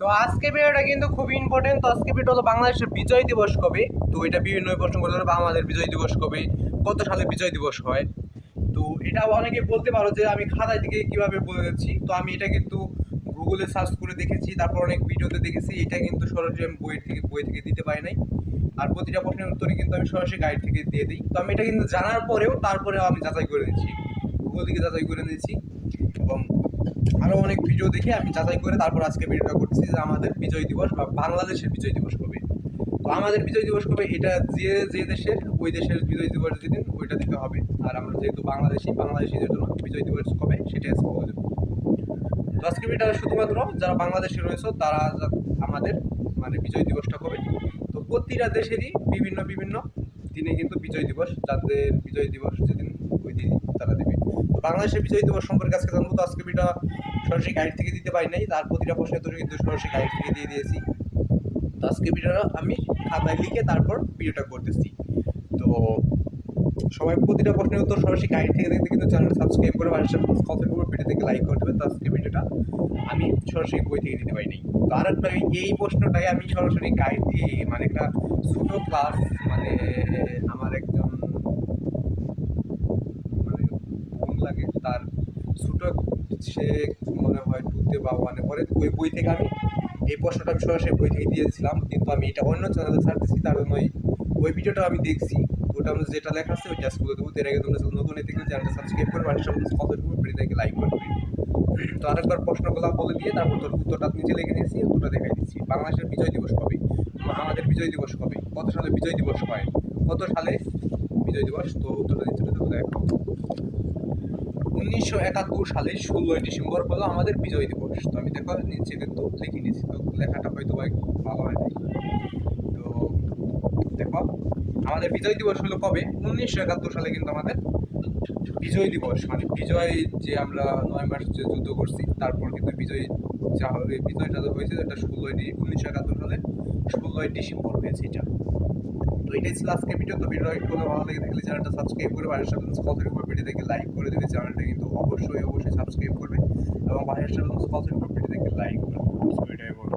তো আজকে ভিডিওটা কিন্তু খুব ইম্পর্টেন্ট তো আজকে ভিডিও হলো বাংলাদেশের বিজয় দিবস কবে? তো এটা বিভিন্ন প্রশ্ন করতে পারবে আমাদের বিজয় দিবস কবে? কত সালে বিজয় দিবস হয়? তো এটা অনেকে বলতে পারো যে আমি খাতায় থেকে কীভাবে বলে তো আমি এটা কিন্তু গুগলে সার্চ করে দেখেছি, তারপর অনেক ভিডিওতে দেখেছি। এটা কিন্তু সরাসরি আমি বই থেকে বই থেকে দিতে পারি নাই। আর প্রতিটা প্রশ্নের উত্তরে কিন্তু আমি সরাসরি গাইড থেকে দিয়ে দিই। তো আমি এটা কিন্তু জানার পরেও তারপরেও আমি যাচাই করে দিচ্ছি। গুগল থেকে যাচাই করে নিয়েছি এবং আরও অনেক ভিডিও দেখে আমি যাচাই করে তারপর আজকে ভিডিওটা করতেছি যে আমাদের বিজয় দিবস বা বাংলাদেশের বিজয় দিবস কবে। তো আমাদের বিজয় দিবস কবে, এটা যে যে দেশের, ওই দেশের বিজয় দিবস যেদিন, ওইটা দিতে হবে। আর আমরা যেহেতু বাংলাদেশি বাংলাদেশিদের জন্য বিজয় দিবস কবে সেটা আজকে বলে দেবো। তো আজকে ভিডিওটা শুধুমাত্র যারা বাংলাদেশে রয়েছে, তারা আমাদের মানে বিজয় দিবসটা কবে? তো প্রতিটা দেশেরই বিভিন্ন বিভিন্ন দিনে কিন্তু বিজয় দিবস, যাদের বিজয় দিবস যেদিন, ওই দিন তারা দেবে। বাংলাদেশের বিজয় দিবস সম্পর্কে আজকে জানব তো আজকে ভিডিও সরাসরি গাইড থেকে দিতে পারি নাই, তার প্রতিটা প্রশ্নের উত্তর কিন্তু সরাসরি গাইড থেকে দিয়ে দিয়েছি। তো আজকে ভিডিওটা আমি খাতায় লিখে তারপর ভিডিওটা করতেছি। তো সবাই প্রতিটা প্রশ্নের উত্তর সরাসরি গাইড থেকে দেখতে কিন্তু চ্যানেলটা সাবস্ক্রাইব করে বাসার কমেন্ট করে ভিডিও থেকে লাইক করে দেবে তো আজকে ভিডিওটা আমি সরাসরি বই থেকে দিতে পারিনি তো আর একটা এই প্রশ্নটাই আমি সরাসরি গাইড দিয়ে মানে একটা ছোটো ক্লাস মানে আমার একজন মানে বোন লাগে তার ছোট সে মনে হয় টুতে বা ওয়ানে পরে ওই বই থেকে আমি এই প্রশ্নটা আমি সরাসরি বই থেকে দিয়েছিলাম, কিন্তু আমি এটা অন্য চ্যানেলে ছাড়তেছি, তার জন্য ওই- ভিডিওটা আমি দেখছি। ওটা আমরা যেটা লেখা আছে ওই জাস্ট করে দেবো এর আগে তোমরা নতুন এতে চ্যানেলটা সাবস্ক্রাইব করে বাড়ির সামনে কত করবে, ভিডিওটাকে লাইক করবে। তো আরেকবার প্রশ্নগুলো বলে দিয়ে তারপর তোর উত্তরটা নিজে লিখে নিয়েছি উত্তরটা দেখাই দিচ্ছি। বাংলাদেশের বিজয় দিবস কবে? আমা- আমাদের বিজয় দিবস কবে? কত সালে বিজয় দিবস হয়? কত সালে বিজয় দিবস? তো উত্তরটা দিচ্ছি দেখো উনিশশো একাত্তর সালে ষোলোই ডিসেম্বর হলো আমাদের বিজয় দিবস। তো আমি দেখো নিচে কিন্তু লিখে নিয়েছি, তো লেখাটা হয়তো একটু ভালো হয় তো দেখো, আমাদের বিজয় দিবস হলো কবে? উনিশশো একাত্তর সালে কিন্তু আমাদের বিজয় দিবস। মানে বিজয় যে আমরা নয় মাস যে যুদ্ধ করছি, তারপর কিন্তু বিজয় যা হবে, বিজয়টা হয়েছে এটা ষোলোই উনিশশো একাত্তর সালে ষোলোই ডিসেম্বর হয়েছে এটা। তো এটাই ছিল আজকে ভিডিও তো ভিডিও একটু ভালো লাগে থাকলে চ্যানেলটা সাবস্ক্রাইব করে বাড়ির সাথে কথার উপর ভিডিও দেখে লাইক করে দেবে। চ্যানেলটা কিন্তু অবশ্যই অবশ্যই সাবস্ক্রাইব করবে। এবং বাড়ির সাথে কথার উপর ভিডিও দেখে লাইক করবে এটাই বলব।